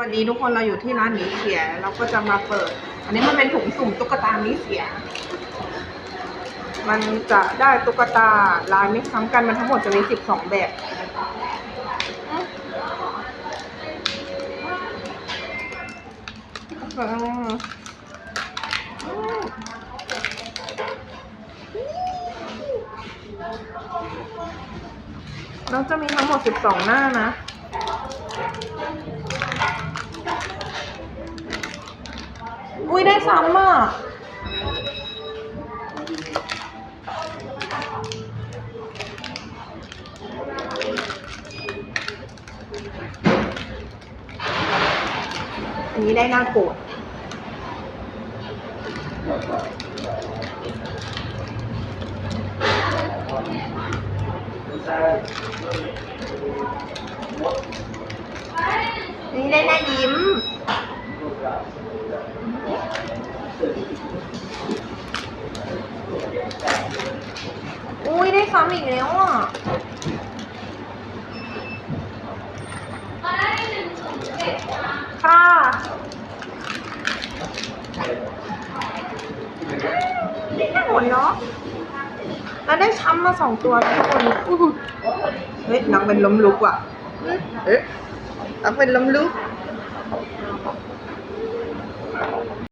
วันนี้ทุกคนเราอยู่ที่ร้านหมีเสียเราก็จะมาเปิด อันนี้มันเป็นถุงสุ่มตุ๊กตาหมีเสีย มันจะได้ตุ๊กตาลายไม่ซ้ำกันมันทั้งหมดจะมีสิบสองแบบอืมแล้วจะมีทั้งหมดสิบสองหน้านะ อุ้ยได้ซ้ำอะอันนี้ได้หน้าโกรธอันนี้ได้หน้ายิ้ม อุ้ยได้ซ้ำอีกแล้วอะค่ะได้หมดเนาะแล้วได้ช้ำมาสองตัวแล้วทุกคนอู้หูเฮ้ยนางเป็นล้มลุกว่ะเอ๊ะนางเป็นล้มลุก